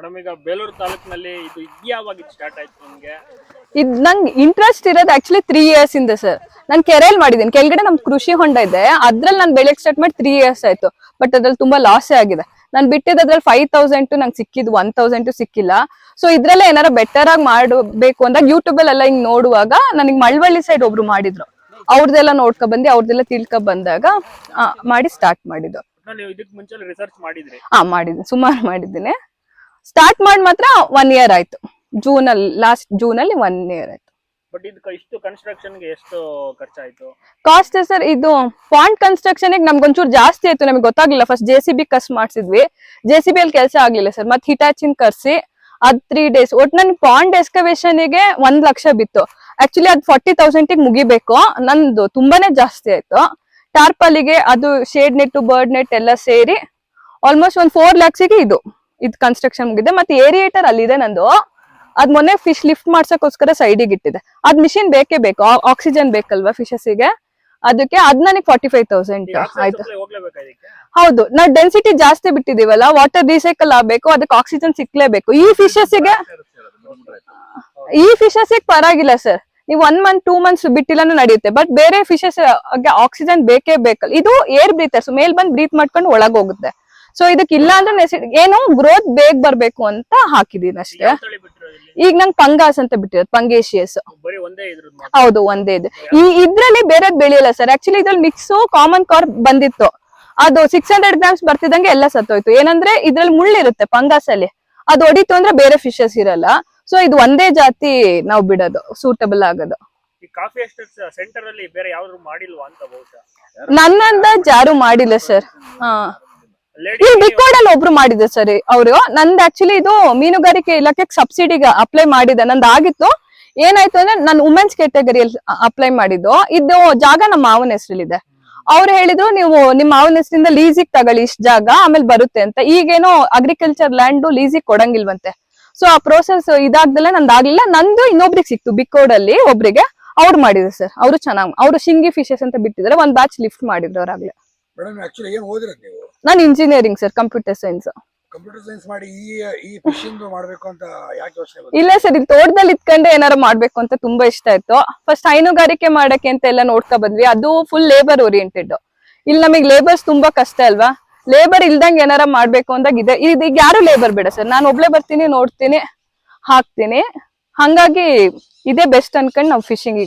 Madam ಈಗ ಬೇಲೂರು ತಾಲೂಕಿನಲ್ಲಿ ಇದು ಯಾವಾಗ ಸ್ಟಾರ್ಟ್ ಆಯ್ತು ನಿಮ್ಗೆ? ಇದ್ ನಂಗೆ ಇಂಟ್ರೆಸ್ಟ್ ಇರೋದು ಆಕ್ಚುಲಿ ತ್ರೀ ಇಯರ್ಸ್ ಇಂದ ಸರ್ ನಾನು ಕೆರೆಯಲ್ಲಿ ಮಾಡಿದ್ದೀನಿ ಕೆಳಗಡೆ ನಮ್ ಕೃಷಿ ಹೊಂಡ ಇದೆ. ಅದ್ರಲ್ಲಿ ನಾನು ಬೆಳೆಯಕ್ಕೆ ಸ್ಟಾರ್ಟ್ ಮಾಡಿ ತ್ರೀ ಇಯರ್ಸ್ ಆಯ್ತು. ಬಟ್ ಅದ್ರಲ್ಲಿ ತುಂಬಾ ಲಾಸೇ ಆಗಿದೆ. ನಾನು ಬಿಟ್ಟಿದ್ದು ಅದ್ರಲ್ಲಿ ಫೈವ್ ತೌಸಂಡ್ ನಂಗೆ ಸಿಕ್ಕಿದ್ದು ಒನ್ ತೌಸಂಡ್ ಸಿಕ್ಕಿಲ್ಲ. ಸೊ ಇದ್ರಲ್ಲೇ ಏನಾರ ಬೆಟರ್ ಆಗಿ ಮಾಡಬೇಕು ಅಂದಾಗ ಯೂಟ್ಯೂಬ್ ಎಲ್ಲ ಹಿಂಗ್ ನೋಡುವಾಗ ನನಗೆ ಮಳವಳ್ಳಿ ಸೈಡ್ ಒಬ್ರು ಮಾಡಿದ್ರು. ಅವ್ರದ್ದೆಲ್ಲ ನೋಡ್ಕೊ ಬಂದು ಅವ್ರದ್ದೆಲ್ಲ ತಿಳ್ಕೊ ಬಂದಾಗ ಆ, ಮಾಡಿ ಸ್ಟಾರ್ಟ್ ಮಾಡಿದ್ದು. ನೀವು ಇದಕ್ಕೆ ಮುಂಚೆ ರಿಸರ್ಚ್ ಮಾಡಿದ್ರಿ? ಹಾ ಮಾಡಿದ್ದೀನಿ ಸುಮಾರು ಮಾಡಿದ್ದೀನಿ. ಸ್ಟಾರ್ಟ್ ಮಾಡಿ ಮಾತ್ರ ಒನ್ ಇಯರ್ ಆಯ್ತು. ಜೂನ್ ಅಲ್ಲಿ ಲಾಸ್ಟ್ ಜೂನ್ ಅಲ್ಲಿ ಒನ್ ಇಯರ್ ಆಯ್ತು ಬಟ್ ಇದಕ್ಕೆ ಇಷ್ಟು ಕನ್ಸ್ಟ್ರಕ್ಷನ್ಗೆ ಎಷ್ಟು ಖರ್ಚಾಯ್ತು? ಕಾಸ್ಟ್ ಸರ್ ಇದು ಫಾಂಟ್ ಕನ್ಸ್ಟ್ರಕ್ಷನ್ ನಮ್ಗೊಂಚೂರು ಜಾಸ್ತಿ ಆಯ್ತು. ನಮಗೆ ಗೊತ್ತಾಗ್ಲಿಲ್ಲ. ಫಸ್ಟ್ ಜೆ ಸಿ ಬಿ ಕಸ್ ಮಾಡ್ಸಿದ್ವಿ. ಜೆ ಸಿ ಬಿ ಅಲ್ಲಿ ಕೆಲಸ ಆಗ್ಲಿಲ್ಲ ಸರ್ ಮತ್ತೆ ಹಿಟಾಚಿನ್ ಕರ್ಸಿ ಅದ್ ತ್ರೀ ಡೇಸ್ ಒಟ್ ನನ್ ಪಾಂಡ್ ಎಕ್ಸ್ಕವೇಷನ್ಗೆ ಒಂದ್ ಲಕ್ಷ ಬಿತ್ತು. ಆಕ್ಚುಲಿ ಅದ್ ಫಾರ್ಟಿ ತೌಸಂಡ್ ಮುಗಿಬೇಕು. ನಂದು ತುಂಬಾನೇ ಜಾಸ್ತಿ ಆಯ್ತು. ಟಾರ್ಪಲಿಗೆ ಅದು ಶೇಡ್ ನೆಟ್ ಬರ್ಡ್ ನೆಟ್ ಎಲ್ಲ ಸೇರಿ ಆಲ್ಮೋಸ್ಟ್ ಒಂದ್ ಫೋರ್ ಲ್ಯಾಕ್ಸಿಗೆ ಇದು. ಇದು ಕನ್ಸ್ಟ್ರಕ್ಷನ್ ಮುಗಿದೆ. ಮತ್ತೆ ಏರಿಯೇಟರ್ ಅಲ್ಲಿದೆ ನಂದು. ಅದ್ ಮೊನ್ನೆ ಫಿಶ್ ಲಿಫ್ಟ್ ಮಾಡ್ಸಕ್ಕೋಸ್ಕರ ಸೈಡಿಗೆ ಇಟ್ಟಿದೆ ಅದ್ ಮಿಷಿನ್ ಬೇಕೇ ಬೇಕು. ಆಕ್ಸಿಜನ್ ಬೇಕಲ್ವಾ ಫಿಶಸ್ಸಿಗೆ ಅದಕ್ಕೆ ಅದ್ ನನಗೆ ಫಾರ್ಟಿ ಫೈವ್ ತೌಸಂಡ್ ಆಯ್ತು. ಹೌದು. ನಾವು ಡೆನ್ಸಿಟಿ ಜಾಸ್ತಿ ಬಿಟ್ಟಿದೀವಲ್ಲ ವಾಟರ್ ರೀಸೈಕಲ್ ಆಗ್ಬೇಕು ಅದಕ್ಕೆ ಆಕ್ಸಿಜನ್ ಸಿಕ್ಲೇಬೇಕು. ಈ ಫಿಶಸ್ಸಿಗೆ ಈ ಫಿಶಸ್ಗೆ ಪರವಾಗಿಲ್ಲ ಸರ್ ನೀವು ಒನ್ ಮಂತ್ ಟೂ ಮಂತ್ಸ್ ಬಿಟ್ಟಿಲ್ಲನೂ ನಡೆಯುತ್ತೆ. ಬಟ್ ಬೇರೆ ಫಿಶಸ್ ಆಕ್ಸಿಜನ್ ಬೇಕೇ ಬೇಕಲ್ಲ. ಇದು ಏರ್ ಬ್ರೀತರ್ಸ್ ಮೇಲ್ ಬಂದ್ ಬ್ರೀತ್ ಮಾಡ್ಕೊಂಡು ಒಳಗ್ ಹೋಗುತ್ತೆ. ಸೊ ಇದಕ್ಕೆ ಇಲ್ಲ ಅಂದ್ರೆ ಏನು ಗ್ರೋತ್ ಬೇಗ ಬರ್ಬೇಕು ಅಂತ ಹಾಕಿದೀನಿ ಅಷ್ಟೇ. ಈಗ ನಂಗೆ ಪಂಗಾಸ್ ಅಂತ ಬಿಟ್ಟಿರೋದು ಪಂಗೇಶಿಯಸ್. ಬರೀ ಹೌದು ಒಂದೇ ಇದು. ಈ ಇದ್ರಲ್ಲಿ ಬೇರೆದ್ ಬೆಳೆಯಲ್ಲ ಸರ್ ಆಕ್ಚುಲಿ ಇದ್ರಲ್ಲಿ ಮಿಕ್ಸ್ ಕಾಮನ್ ಕಾರ್ ಬಂದಿತ್ತು. ಅದು ಸಿಕ್ಸ್ ಹಂಡ್ರೆಡ್ ಗ್ರಾಮ್ಸ್ ಬರ್ತಿದಂಗೆ ಎಲ್ಲ ಸತ್ತೋಯ್ತು. ಏನಂದ್ರೆ ಇದ್ರಲ್ಲಿ ಮುಳ್ಳಿರುತ್ತೆ ಪಂಗಾಸ್ ಅಲ್ಲಿ ಅದು ಹೊಡಿತು ಅಂದ್ರೆ ಬೇರೆ ಫಿಶಸ್ ಇರಲ್ಲ. ಸೊ ಇದು ಒಂದೇ ಜಾತಿ ನಾವು ಬಿಡೋದು ಸೂಟಬಲ್ ಆಗೋದು. ಬೇರೆ ನನ್ನ ಜಾರು ಯಾರು ಮಾಡಿಲ್ಲ ಸರ್ ಹಾ. ಇಲ್ಲಿ ಬಿಕ್ಕೋಡಲ್ಲಿ ಒಬ್ರು ಮಾಡಿದೆ ಸರ್ ಅವರು. ನಂದು ಆಕ್ಚುಲಿ ಇದು ಮೀನುಗಾರಿಕೆ ಇಲಾಖೆಗೆ ಸಬ್ಸಿಡಿಗೆ ಅಪ್ಲೈ ಮಾಡಿದೆ. ನಂದು ಆಗಿತ್ತು. ಏನಾಯ್ತು ಅಂದ್ರೆ ನಾನು ವುಮೆನ್ಸ್ ಕ್ಯಾಟಗರಿಯಲ್ಲಿ ಅಪ್ಲೈ ಮಾಡಿದ್ದು. ಇದು ಜಾಗ ನಮ್ಮ ಮಾವನ ಹೆಸರಲ್ಲಿದೆ. ಅವ್ರು ಹೇಳಿದ್ರು ನೀವು ನಿಮ್ಮ ಮಾವನ ಹೆಸರಿಂದ ಲೀಸಿಗೆ ತಗೊಳ್ಳಿ ಇಷ್ಟ ಜಾಗ ಆಮೇಲೆ ಬರುತ್ತೆ ಅಂತ. ಈಗೇನೋ ಅಗ್ರಿಕಲ್ಚರ್ ಲ್ಯಾಂಡ್ ಲೀಸಿಗೆ ಕೊಡಂಗಿಲ್ವಂತೆ. ಸೊ ಆ ಪ್ರೋಸೆಸ್ ಇದಾಗ್ದಲ್ಲ ನಂದು ಆಗ್ಲಿಲ್ಲ. ನಂದು ಇನ್ನೊಬ್ರಿಗೆ ಸಿಕ್ತು ಬಿಕ್ಕೋಡಲ್ಲಿ ಒಬ್ರಿಗೆ. ಅವ್ರು ಮಾಡಿದ್ರು ಸರ್. ಅವರು ಚೆನ್ನಾಗಿ ಅವರು ಶಿಂಗಿ ಫಿಶಸ್ ಅಂತ ಬಿಟ್ಟಿದ್ದಾರೆ ಒಂದ್ ಬ್ಯಾಚ್ ಲಿಫ್ಟ್ ಮಾಡಿದ್ರು ಅವ್ರಾಗ್ಲೇ. ಮೇಡಮ್ ಆಕ್ಚುಲಿ ಏನ್ ಓದಿರೋದು ನೀವು? ನಾನು engineering sir computer science computer science ಮಾಡಿ ಈ ಈ ಫಿಶಿಂಗ್ ಮಾಡ್ಬೇಕು ಅಂತ ಯಾಕೆ ಯೋಚನೆ ಬಂತು? ಇಲ್ಲ ಸರ್ ಇಲ್ಲಿ ತೋಟದಲ್ಲಿ ಇತ್ಕೊಂಡೆ ಏನಾರು ಮಾಡ್ಬೇಕು ಅಂತ ತುಂಬಾ ಇಷ್ಟ ಆಯ್ತು ಫಸ್ಟ್ ಹೈನುಗಾರಿಕೆ ಮಾಡಕ್ಕೆ ಅಂತ ಎಲ್ಲ ನೋಡ್ಕೊ ಬಂದ್ವಿ. ಅದು ಫುಲ್ ಲೇಬರ್ ಓರಿಯೆಂಟೆಡ್ ಇಲ್ಲಿ ನಮಗೆ ಲೇಬರ್ಸ್ ತುಂಬಾ ಕಷ್ಟ ಅಲ್ವಾ? ಲೇಬರ್ ಇಲ್ದಂಗೆ ಏನಾರ ಮಾಡ್ಬೇಕು ಅಂದಾಗ ಇದೆ. ಇದು ಈಗ ಯಾರು ಲೇಬರ್ ಬೇಡ ಸರ್ ನಾನು ಒಬ್ಳೆ ಬರ್ತೀನಿ ನೋಡ್ತೀನಿ ಹಾಕ್ತೀನಿ. ಹಂಗಾಗಿ ಇದೇ ಬೆಸ್ಟ್ ಅನ್ಕೊಂಡ್ ನಾವು ಫಿಶಿಂಗ್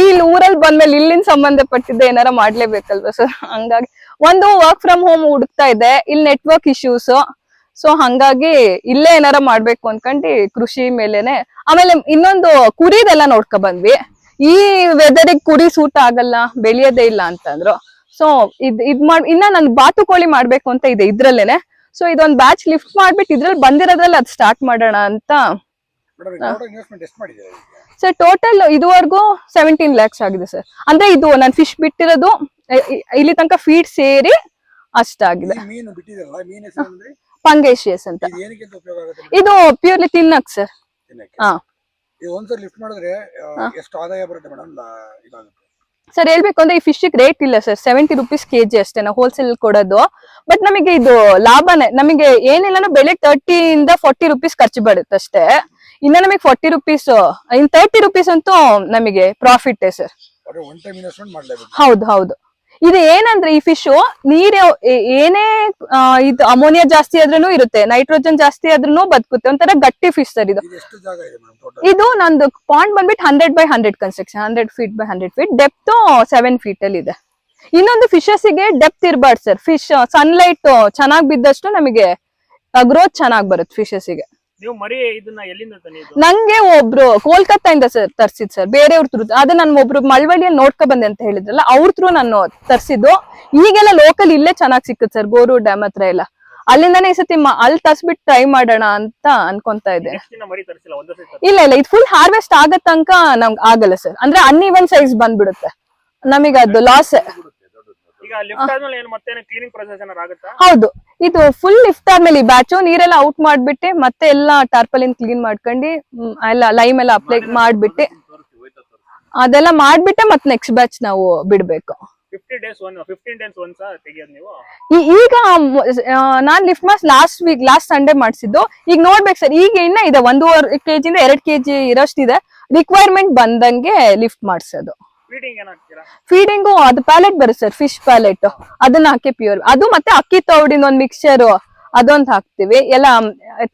ಈ ಊರಲ್ಲಿ ಬಂದ್ಮೇಲೆ ಇಲ್ಲಿನ ಸಂಬಂಧಪಟ್ಟಿದ್ದ ಏನಾರ ಮಾಡ್ಲೇಬೇಕಲ್ವಾ ಸರ್ ಹಂಗಾಗಿ ಒಂದು ವರ್ಕ್ ಫ್ರಮ್ ಹೋಮ್ ಹುಡುಕ್ತಾ ಇದೆ ಇಲ್ಲಿ ನೆಟ್ವರ್ಕ್ ಇಶ್ಯೂಸ್ ಸೊ ಹಂಗಾಗಿ ಇಲ್ಲೇ ಏನಾರ ಮಾಡ್ಬೇಕು ಅನ್ಕೊಂಡು ಕೃಷಿ ಮೇಲೆನೆ ಆಮೇಲೆ ಇನ್ನೊಂದು ಕುರಿದೆಲ್ಲ ನೋಡ್ಕೊ ಬಂದ್ವಿ. ಈ ವೆದರಿಗೆ ಕುರಿ ಸೂಟ್ ಆಗಲ್ಲ ಬೆಳೆಯೋದೇ ಇಲ್ಲ ಅಂತಂದ್ರು. ಸೊ ಇದ್ ಇದ್ ಮಾಡ್ ಇನ್ನ ನನ್ ಬಾತುಕೋಳಿ ಮಾಡ್ಬೇಕು ಅಂತ ಇದೆ ಇದ್ರಲ್ಲೇನೆ. ಸೊ ಇದೊಂದ್ ಬ್ಯಾಚ್ ಲಿಫ್ಟ್ ಮಾಡ್ಬಿಟ್ಟು ಇದ್ರಲ್ಲಿ ಬಂದಿರೋದ್ರಲ್ಲಿ ಅದ್ ಸ್ಟಾರ್ಟ್ ಮಾಡೋಣ ಅಂತ. ಸರ್ ಟೋಟಲ್ ಇದುವರೆಗೂ ಸೆವೆಂಟೀನ್ ಲ್ಯಾಕ್ಸ್ ಆಗಿದೆ ಸರ್ ಅಂದ್ರೆ ಇದು ನಾನು ಫಿಶ್ ಬಿಟ್ಟಿರೋದು ಇಲ್ಲಿ ತನಕ ಫೀಡ್ ಸೇರಿ ಅಷ್ಟಾಗಿದೆ. ಪಂಗೇಶಿಯಸ್ ಅಂತ. ಇದು ಪ್ಯೂರ್ಲಿ ತಿನ್ನಕ್ ಸರ್ ಹಾ. ಒಂದ್ಸರಿ ಲಿಫ್ಟ್ ಮಾಡಿದ್ರೆ ಎಷ್ಟು ಆದಾಯ ಬರುತ್ತೆ ಮೇಡಮ್ ಸರ್ ಹೇಳ್ಬೇಕು ಅಂದ್ರೆ ಈ ಫಿಶ್ ರೇಟ್ ಇಲ್ಲ ಸರ್ ಸೆವೆಂಟಿ ರುಪೀಸ್ ಕೆಜಿ ಅಷ್ಟೇ. ನಾವು ಹೋಲ್ಸೇಲ್ ಕೊಡೋದು. ಬಟ್ ನಮಗೆ ಇದು ಲಾಭನೇ. ನಮಗೆ ಏನಿಲ್ಲ ಬೆಲೆ ತರ್ಟಿಯಿಂದ ಇಂದ ಫಾರ್ಟಿ ರುಪೀಸ್ ಖರ್ಚು ಬರುತ್ತೆ ಅಷ್ಟೇ. ಇನ್ನ ನಮಗೆ ಫಾರ್ಟಿ ರುಪೀಸ್ ಇನ್ ತರ್ಟಿ ರುಪೀಸ್ ಅಂತೂ ನಮಗೆ ಪ್ರಾಫಿಟ್ ಸರ್ ಹೌದು ಹೌದು. ಇದು ಏನಂದ್ರೆ ಈ ಫಿಶ್ ನೀರ್ ಏನೇ ಇದು ಅಮೋನಿಯಾ ಜಾಸ್ತಿ ಆದ್ರೂ ಇರುತ್ತೆ ನೈಟ್ರೋಜನ್ ಜಾಸ್ತಿ ಆದ್ರೂ ಬದುಕುತ್ತೆ ಒಂಥರ ಗಟ್ಟಿ ಫಿಶ್ ಸರ್ ಇದು. ಇದು ನಂದು ಪಾಂಡ್ ಬಂದ್ಬಿಟ್ಟು hundred by hundred construction hundred feet by hundred feet depth seven feet ಅಲ್ಲಿ ಇದೆ. ಇನ್ನೊಂದು ಫಿಶಸ್ಗೆ ಡೆಪ್ತ್ ಇರಬಾರ್ದು ಸರ್ ಫಿಶ್ ಸನ್ಲೈಟ್ ಚೆನ್ನಾಗಿ ಬಿದ್ದಷ್ಟು ನಮಗೆ ಗ್ರೋತ್ ಚೆನ್ನಾಗಿ ಬರುತ್ತೆ ಫಿಶಸ್ಗೆ. ನೀವು ಮರಿ ಇದನ್ನ ಎಲ್ಲಿಂದ ತಂದಿದ್ದು? ನಂಗೆ ಒಬ್ರು ಕೋಲ್ಕತ್ತಾಯಿಂದ ಸರ್ ತರ್ಸಿದ್ ಸರ್. ಬೇರೆಯವ್ರ ತ್ರೂ ಅದು ನಾನು ಒಬ್ರು ಮಳವಳ್ಳಿಯಲ್ಲಿ ನೋಡ್ಕೊ ಬಂದೆ ಅಂತ ಹೇಳಿದ್ರಲ್ಲ ಅವ್ರ ತ್ರೂ ನಾನು ತರ್ಸಿದ್ದು. ಈಗೆಲ್ಲ ಲೋಕಲ್ ಇಲ್ಲೇ ಚೆನ್ನಾಗಿ ಸಿಕ್ಕುತ್ತೆ ಸರ್ ಗೋರು ಡ್ಯಾಮ್ ಹತ್ರ ಎಲ್ಲ. ಅಲ್ಲಿಂದಾನೇ ಈ ಸತಿ ಅಲ್ಲಿ ತರ್ಸ್ಬಿಟ್ಟು ಟ್ರೈ ಮಾಡೋಣ ಅಂತ ಅನ್ಕೊಂತಾ ಇದೆ ಎಷ್ಟು ದಿನ ಮರಿ ತರಿಸಿಲ್ಲ? ಒಂದೇ ಸತಿ ಇಲ್ಲ ಇಲ್ಲ ಇದು ಫುಲ್ ಹಾರ್ವೆಸ್ಟ್ ಆಗೋ ತನಕ ನಮ್ಗೆ ಆಗಲ್ಲ ಸರ್. ಅಂದ್ರೆ ಅನ್ ಈವನ್ ಸೈಜ್ ಬಂದ್ಬಿಡುತ್ತೆ. ನಮಗೆ ಅದು ಲಾಸ್ ಈಗ ಲಿಫ್ಟ್ ಆದ್ಮೇಲೆ ಏನು ಮತ್ತೆ ಕ್ಲೀನಿಂಗ್ ಪ್ರೊಸೆಸ್ ಏನಾರು ಆಗುತ್ತಾ? ಹೌದು. ಇದು ಫುಲ್ ಲಿಫ್ಟ್ ಆದ್ಮೇಲೆ ಈ ಬ್ಯಾಚು ನೀರೆಲ್ಲ ಔಟ್ ಮಾಡ್ಬಿಟ್ಟು ಮತ್ತೆ ಎಲ್ಲ ಟಾರ್ಪಲಿನ್ ಕ್ಲೀನ್ ಮಾಡ್ಕೊಂಡು ಮ್, ಎಲ್ಲ ಲೈಮ್ ಎಲ್ಲ ಅಪ್ಲೈ ಮಾಡ್ಬಿಟ್ಟು ಅದೆಲ್ಲ ಮಾಡ್ಬಿಟ್ಟೆ ಮತ್ತೆ ನೆಕ್ಸ್ಟ್ ಬ್ಯಾಚ್ ನಾವು ಬಿಡ್ಬೇಕು. Fifty days one fifteen days once ತೆಗಿಯೋದು ನೀವು? ಈ- ಈಗ ಮ- ಆ, ನಾನ್ ಲಿಫ್ಟ್ ಮಾಸ್ ಲಾಸ್ಟ್ ವೀಕ್ ಲಾಸ್ಟ್ ಸಂಡೇ ಮಾಡಿಸಿದ್ದು. ಈಗ ನೋಡ್ಬೇಕು ಸರ್ ಈಗ ಇನ್ನ ಇದೆ ಒಂದೂವರೆ ಕೆಜಿಂದ ಎರಡ್ ಕೆಜಿ ಇರೋಷ್ಟಿದೆ. ರಿಕ್ವೈರ್ಮೆಂಟ್ ಬಂದಂಗೆ ಲಿಫ್ಟ್ ಮಾಡಿಸೋದು. ಫೀಡಿಂಗ್ ಫೀಡಿಂಗು ಅದು ಪ್ಯಾಲೆಟ್ ಬರುತ್ತೆ ಸರ್ ಫಿಶ್ ಪ್ಯಾಲೆಟ್ ಅದನ್ನ ಹಾಕಿ ಪ್ಯೂರ್ ಅದು ಮತ್ತೆ ಅಕ್ಕಿ ತೌಡಿನ ಒಂದ್ ಮಿಕ್ಸ್ಚರ್ ಅದೊಂದ್ ಹಾಕ್ತಿವಿ. ಎಲ್ಲ,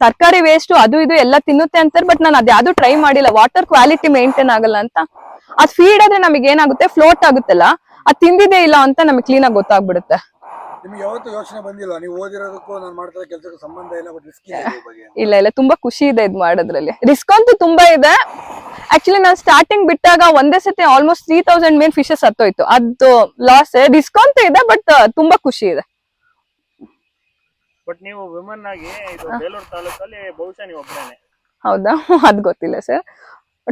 ತರಕಾರಿ ವೇಸ್ಟ್ ಅದು ಇದು ಎಲ್ಲ ತಿನ್ನುತ್ತೆ ಅಂತಾರೆ ಬಟ್ ನಾನು ಅದ್ಯಾವುದು ಟ್ರೈ ಮಾಡಿಲ್ಲ. ವಾಟರ್ ಕ್ವಾಲಿಟಿ ಮೇಂಟೈನ್ ಆಗಲ್ಲ ಅಂತ. ಅದ್ ಫೀಡ್ ಆದ್ರೆ ನಮಗೆ ಏನಾಗುತ್ತೆ? ಫ್ಲೋಟ್ ಆಗುತ್ತಲ್ಲ? ಅದ್ ತಿಂದಿದೆ ಇಲ್ಲ ಅಂತ ನಮಗೆ ಕ್ಲೀನ್ ಆಗಿ ಗೊತ್ತಾಗ್ಬಿಡುತ್ತೆ. ನಿಮ್ಗೆ ಯಾವತ್ತೂ ಯೋಚನೆ ಬಂದಿಲ್ಲ ನೀವು ಓದಿರೋದಕ್ಕೂ ನಾನು ಮಾಡ್ತಾ ಕೆಲಸಕ್ಕೂ ಸಂಬಂಧ ಇಲ್ಲ ಬಟ್ ರಿಸ್ಕ್ ಬಗ್ಗೆ ಇಲ್ಲ ಇಲ್ಲ ತುಂಬಾ ಖುಷಿ ಇದೆ ಇದ್ ಮಾಡೋದ್ರಲ್ಲಿ. ರಿಸ್ಕ್ ಅಂತೂ ತುಂಬಾ ಇದೆ. ಆಕ್ಚುಲಿ ನಾನು ಸ್ಟಾರ್ಟಿಂಗ್ ಬಿಟ್ಟಾಗ ಒಂದೇ ಸತಿ almost three thousand main fishes ಹತ್ತೋಯ್ತು. ಅದು ಲಾಸ್ ರಿಸ್ಕ್ ಅಂತ ಇದೆ ಬಟ್ ತುಂಬಾ ಖುಷಿ ಇದೆ. ಬಟ್ ನೀವು ವಿಮನ್ ಆಗಿ ಇದು ಬೇಲೂರು ತಾಲೂಕಲ್ಲಿ ಬಹುಶಃ ನೀವು ಒಬ್ಬರೇನೆ ಹೌದಾ? ಅದ್ ಗೊತ್ತಿಲ್ಲ sir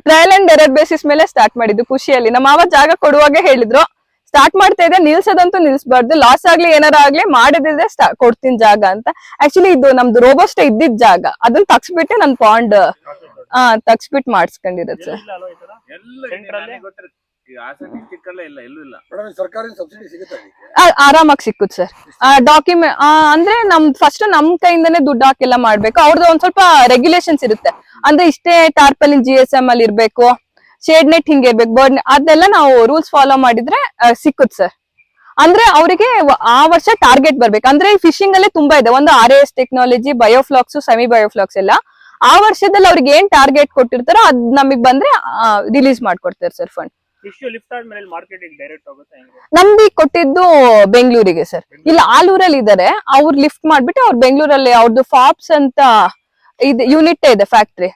trial and error basis ಮೇಲೆ ಸ್ಟಾರ್ಟ್ ಮಾಡಿದ್ದು ಖುಷಿಯಲ್ಲಿ. ನಮ್ಮ ಮಾವ ಜಾಗ ಕೊಡುವಾಗ ಹೇಳಿದ್ರು. ಸ್ಟಾರ್ಟ್ ಮಾಡ್ತಾ ಇದೆ ನಿಲ್ಸೋದಂತೂ ನಿಲ್ಸ್ಬಾರ್ದು. ಲಾಸ್ ಆಗ್ಲಿ ಏನಾರ ಆಗ್ಲಿ ಮಾಡಿದ್ರೆ ಕೊಡ್ತೀನಿ ಜಾಗ ಅಂತ. ಆಕ್ಚುಲಿ ಇದು ನಮ್ದು ರೋಬೋಸ್ಟ್ ಇದ್ದಿದ್ ಜಾಗ. ಅದನ್ನ ತಗ್ಸ್ಬಿಟ್ಟೆ ನನ್ ಪಾಂಡ್ ಹಾ ತಗ್ಸ್ಬಿಟ್ಟು ಮಾಡಿಸ್ಕೊಂಡಿರೋದು ಸರ್ ಆರಾಮಾಗಿ ಸಿಕ್ಕುತ್ತೆ ಸರ್ ಡಾಕ್ಯುಮೆಂಟ್ ಅಂದ್ರೆ ನಮ್ ಫಸ್ಟ್ ನಮ್ ಕೈಯಿಂದನೇ ದುಡ್ಡು ಹಾಕೆಲ್ಲ ಮಾಡ್ಬೇಕು. ಅವ್ರದ್ದು ಒಂದ್ ಸ್ವಲ್ಪ ರೆಗ್ಯುಲೇಷನ್ಸ್ ಇರುತ್ತೆ. ಅಂದ್ರೆ ಇಷ್ಟೇ ಟಾರ್ಪಲಿನ್ ಜಿ ಎಸ್ ಎಂ ಅಲ್ಲಿ ಇರ್ಬೇಕು. ಶೇಡ್ ನೆಟ್ ಹಿಂಗೆ ಇರ್ಬೇಕು ಬರ್ಡ್ ಅದೆಲ್ಲ ನಾವು ರೂಲ್ಸ್ ಫಾಲೋ ಮಾಡಿದ್ರೆ ಸಿಕ್ಕುತ್ತೆ ಸಿಕ್ಕುತ್ ಸರ್ ಅಂದ್ರೆ ಅವರಿಗೆ ಆ ವರ್ಷ ಟಾರ್ಗೆಟ್ ಬರ್ಬೇಕು. ಅಂದ್ರೆ ಫಿಶಿಂಗ್ ಅಲ್ಲೇ ತುಂಬಾ ಇದೆ. ಒಂದು R S technology bioflocs semi bioflocs ಎಲ್ಲ. ಆ ವರ್ಷದಲ್ಲಿ ಅವ್ರಿಗೆ ಏನ್ ಟಾರ್ಗೆಟ್ ಕೊಟ್ಟಿರ್ತಾರೋ ಅದ್ ನಮಗ್ ಬಂದ್ರೆ ರಿಲೀಸ್ ಮಾಡ್ಕೊಡ್ತಾರೆ ಸರ್ ಫಂಡ್ ನಮ್ದು ಕೊಟ್ಟಿದ್ದು ಬೆಂಗಳೂರಿಗೆ ಸರ್ ಇಲ್ಲ ಆಲೂರಲ್ಲಿ ಇದಾರೆ. ಅವ್ರು ಲಿಫ್ಟ್ ಮಾಡ್ಬಿಟ್ಟು ಅವ್ರು ಬೆಂಗಳೂರಲ್ಲಿ ಅವ್ರದ್ದು ಫಾಪ್ಸ್ ಅಂತ ಇದು ಯೂನಿಟ್ ಇದೆ ಫ್ಯಾಕ್ಟ್ರಿ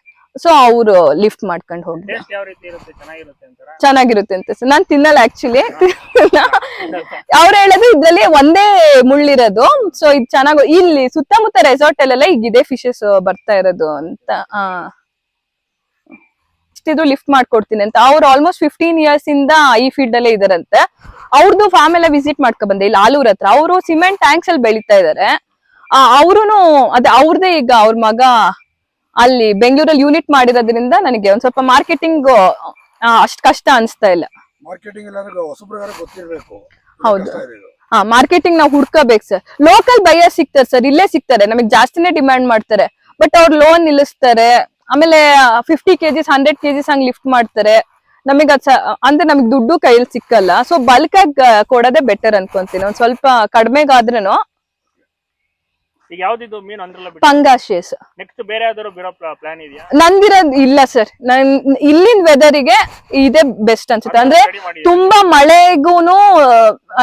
ಸೊ ಅವರು ಲಿಫ್ಟ್ ಮಾಡ್ಕೊಂಡು ಹೋಗಿ ಟೇಸ್ಟ್ ಯಾವ ರೀತಿ ಇರುತ್ತೆ? ಚೆನ್ನಾಗಿರುತ್ತೆ ಅಂತಾರ? ಚೆನ್ನಾಗಿರುತ್ತೆ ಅಂತ ಸರ್. ನಾನ್ ತಿನ್ನಲ್ಲ ಆಕ್ಚುಲಿ ಅವ್ರು ಹೇಳೋದು ಇದ್ರಲ್ಲಿ ಒಂದೇ ಮುಳ್ಳಿರೋದು. ಸೊ ಇದು ಚೆನ್ನಾಗಿ ಇಲ್ಲಿ ಸುತ್ತಮುತ್ತ ರೆಸಾರ್ಟ್ ಅಲ್ಲೆಲ್ಲ ಈಗ ಇದೇ ಫಿಶಸ್ ಬರ್ತಾ ಇರೋದು ಅಂತ. ಆ ಇಷ್ಟಿದ್ರು ಲಿಫ್ಟ್ ಮಾಡ್ಕೊಡ್ತೀನಿ ಅಂತ. ಅವ್ರು ಆಲ್ಮೋಸ್ಟ್ ಫಿಫ್ಟೀನ್ ಇಯರ್ಸ್ ಇಂದ ಈ ಫೀಲ್ಡ್ ಅಲ್ಲೇ ಇದಾರಂತೆ. ಅವ್ರದ್ದು ಫಾರ್ಮ್ ಎಲ್ಲ ವಿಸಿಟ್ ಮಾಡ್ಕೊ ಬಂದೆ. ಇಲ್ಲಿ ಆಲೂರ್ ಹತ್ರ. ಅವರು ಸಿಮೆಂಟ್ ಟ್ಯಾಂಕ್ಸ್ ಅಲ್ಲಿ ಬೆಳಿತಾ ಇದಾರೆ. ಅವ್ರುನು ಅದೇ ಅವ್ರದೇ ಈಗ ಅವ್ರ ಮಗ ಅಲ್ಲಿ ಬೆಂಗಳೂರಲ್ಲಿ ಯೂನಿಟ್ ಮಾಡಿರೋದ್ರಿಂದ ನನಗೆ ಒಂದ್ ಸ್ವಲ್ಪ ಮಾರ್ಕೆಟಿಂಗ್ ಅಷ್ಟ್ ಕಷ್ಟ ಅನ್ಸ್ತಾ ಇಲ್ಲ. ಮಾರ್ಕೆಟಿಂಗ್ ಗೊತ್ತಿರ್ಬೇಕು. ಹೌದು. ಹಾ ಮಾರ್ಕೆಟಿಂಗ್ ನಾವು ಹುಡ್ಕೋಬೇಕು ಸರ್ ಲೋಕಲ್ ಬೈಯರ್ ಸಿಗ್ತಾರೆ ಸರ್ ಇಲ್ಲೇ ಸಿಗ್ತಾರೆ. ನಮಗೆ ಜಾಸ್ತಿನೇ ಡಿಮ್ಯಾಂಡ್ ಮಾಡ್ತಾರೆ. ಬಟ್ ಅವ್ರು ಲೋನ್ ನಿಲ್ಲಿಸ್ತಾರೆ. ಆಮೇಲೆ ಫಿಫ್ಟಿ ಕೆಜಿಸ್ ಹಂಡ್ರೆಡ್ ಕೆಜಿಸ್ ಹಂಗ್ ಲಿಫ್ಟ್ ಮಾಡ್ತಾರೆ. ನಮಗೆ ಅದ್ ಅಂದ್ರೆ ನಮಗೆ ದುಡ್ಡು ಕೈಯಲ್ಲಿ ಸಿಕ್ಕಲ್ಲ. ಸೊ ಬಲ್ಕ್ ಆಗಿ ಕೊಡೋದೇ ಬೆಟರ್ ಅನ್ಕೊಂತೀನಿ. ಒಂದ್ ಸ್ವಲ್ಪ ಕಡಿಮೆಗಾದ್ರೂ ಯಾವ್ದಿದು ಮೀನು ಅಂದ್ರಲ್ಲ ಬಿಟ್ಟು ಪಂಗಾಶೇಸ್ ನೆಕ್ಸ್ಟ್ ಬೇರೆ ಯಾವ್ದಾದ್ರು ಬಿರೋ ಪ್ಲಾನ್ ಇದೆಯಾ? ನಂದಿರೋದ್ ಇಲ್ಲ ಸರ್. ನನ್ ಇಲ್ಲಿನ ವೆದರಿಗೆ ಇದೇ ಬೆಸ್ಟ್ ಅನ್ಸುತ್ತೆ. ಅಂದ್ರೆ ತುಂಬಾ ಮಳೆಗೂನು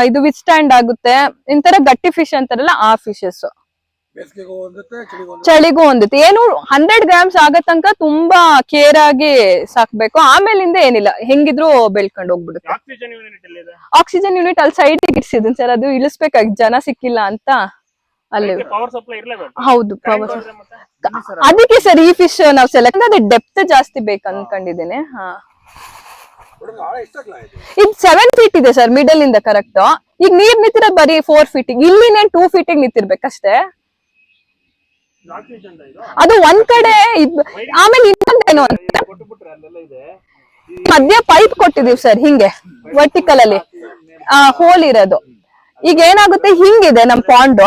ಇದು ಇದು ಸ್ಟ್ಯಾಂಡ್ ಆಗುತ್ತೆ. ಇಂತರ ಗಟ್ಟಿ ಫಿಶ್ ಅಂತಾರಲ್ಲ ಆ ಫಿಶಸ್ ಚಳಿಗೂ ಒಂದತ್ತೆ ಹೊಂದುತ್ತೆ ಏನು ಹಂಡ್ರೆಡ್ ಗ್ರಾಮ್ಸ್ ಆಗೋ ತನಕ ತುಂಬಾ ಕೇರ್ ಆಗಿ ಸಾಕ್ಬೇಕು. ಆಮೇಲಿಂದ ಏನಿಲ್ಲ. ಹೆಂಗಿದ್ರು ಬೆಳ್ಕೊಂಡು ಹೋಗ್ಬಿಡುತ್ತೆ. ಆಕ್ಸಿಜನ್ ಯೂನಿಟ್ ಎಲ್ಲಿದೆ? ಆಕ್ಸಿಜನ್ ಯೂನಿಟ್ ಅಲ್ಲಿ ಸೈಡ್ ಇಡ್ಸಿದ್ ಸರ್. ಅದು ಇಳಿಸ್ಬೇಕಾಗಿ ಜನ ಸಿಕ್ಕಿಲ್ಲ ಅಂತ. ಅಲ್ಲಿ. ಪವರ್ ಸಪ್ಲೈ ಇರ್ಲೇಬೇಕು. ಹೌದು ಪವರ್ ಅದಕ್ಕೆ ಸರ್ ಈ ಫಿಶ್ ನಾವು ಸೆಲೆಕ್ಟ್ ಅದೇ ಡೆಪ್ತ್ ಜಾಸ್ತಿ ಬೇಕು ಅನ್ಕೊಂಡಿದ್ದೇನೆ ಹಾ. ಇದು. ಸೆವೆನ್ ಫೀಟ್ ಇದೆ ಸರ್ ಮಿಡಲ್ ಇಂದ ಕರೆಕ್ಟ್ ಈಗ ನೀರ್ ನಿಂತಿರ ಬರೀ ಫೋರ್ ಫೀಟ್ ಇಲ್ಲಿ ಟೂ ಫೀಟ್ ನಿಂತಿರ್ಬೇಕಷ್ಟೇ ಅದು ಒಂದ್ ಕಡೆ ಇದ್- ಆಮೇಲೆ ಇನ್ನೊಂದೇನು ಅಂತ ಕೊಟ್ಟುಬಿಟ್ರೆ ಅಲ್ಲೆಲ್ಲ ಇದೆ. ಮಧ್ಯ ಪೈಪ್ ಕೊಟ್ಟಿದೀವಿ ಸರ್ ಹಿಂಗೆ ವರ್ಟಿಕಲ್ ಅಲ್ಲಿ. ಹೋಲ್ ಇರೋದು. ಈಗ ಏನಾಗುತ್ತೆ? ಹಿಂಗಿದೆ ನಮ್ ಪಾಂಡು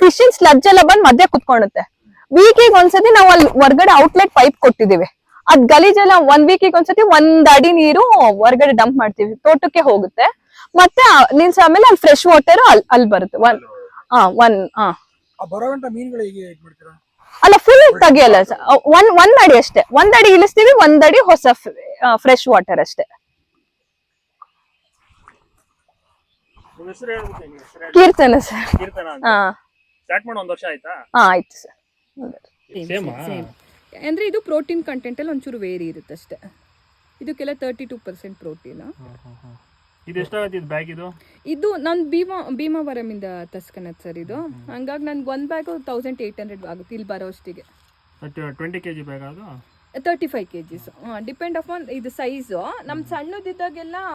ಫಿಶಿಂಗ್ ಸ್ಲಡ್ಜ್ ಎಲ್ಲ ಬಂದ್ ಮಧ್ಯ ಕುತ್ಕೊಳುತ್ತೆ ವೀಕಿಗೆ ಒಂದ್ಸತಿ ನಾವು ಅಲ್ಲಿ ಹೊರ್ಗಡೆ ಔಟ್ಲೆಟ್ ಪೈಪ್ ಕೊಟ್ಟಿದೀವಿ ಅದ್ ಗಲೀಜೆಲ್ಲ ಒಂದ್ ವೀಕಿಗೆ ಒಂದ್ಸತಿ ಒಂದ್ ಅಡಿ ನೀರು ಹೊರ್ಗಡೆ ಡಂಪ್ ಮಾಡ್ತೀವಿ. ತೋಟಕ್ಕೆ ಹೋಗುತ್ತೆ. ಮತ್ತೆ ನಿಲ್ಸ ಆಮೇಲೆ ಅಲ್ಲಿ ಫ್ರೆಶ್ ವಾಟರ್ ಅಲ್ಲಿ ಅಲ್ಲಿ ಬರುತ್ತೆ. ಒನ್ ಹಾ ಒನ್ ಹಾ ಅಲ್ಲ ಫುಲ್ ತೆಗಿಯಲ್ಲ. ಒಂದ್ ಒಂದ್ ಅಡಿ ಅಷ್ಟೇ. ಒಂದ್ ಅಡಿ ಇಳಿಸ್ತೀವಿ ಒಂದ್ ಅಡಿ ಹೊಸ ಫ್ರೆಶ್ ವಾಟರ್ ಅಷ್ಟೇ. ಕೀರ್ತನ ಸರ್. ಕೀರ್ತನ ಅಂತ. ಹಾ. ಸ್ಟಾರ್ಟ್ ಮಾಡಿ ಒಂದ್ ವರ್ಷ ಆಯ್ತಾ? ಹಾ ಆಯ್ತು ಸರ್. ಸೇಮ್ ಅಂದ್ರೆ ಇದು ಪ್ರೋಟೀನ್ ಕಂಟೆಂಟ್ ಅಲ್ಲಿ ಒಂಚೂರು ವೇರಿ ಇರುತ್ತೆ ಅಷ್ಟೇ. ಇದಕ್ಕೆಲ್ಲ ತರ್ಟಿ ಟೂ ಪರ್ಸೆಂಟ್ ಪ್ರೋಟೀನ್ ಇದು ಎಷ್ಟಾಗತ್ತೆ ಇದು ಬ್ಯಾಗ್ ಇದು? ಇದು ನಾನು ಭೀಮಾ ಭೀಮಾವರಮಿಂದ ತಸ್ಕನದ್ ಸರ್ ಇದು. ಹಂಗಾಗಿ ನನ್ಗೆ ಒಂದು ಬ್ಯಾಗು ತೌಸಂಡ್ ಏಯ್ಟ್ ಹಂಡ್ರೆಡ್ ಆಗುತ್ತೆ. ಇಲ್ಲಿ ಬರೋ ಅಷ್ಟಿಗೆ. ಟ್ವೆಂಟಿ ಕೆ ಜಿ ಬ್ಯಾಗ್ ಅದು? Thirty five K Gs depend on ಇದು ಸೈಜು ನಮ್ಮ ಸಣ್ಣದಿದ್ದಾಗೆಲ್ಲ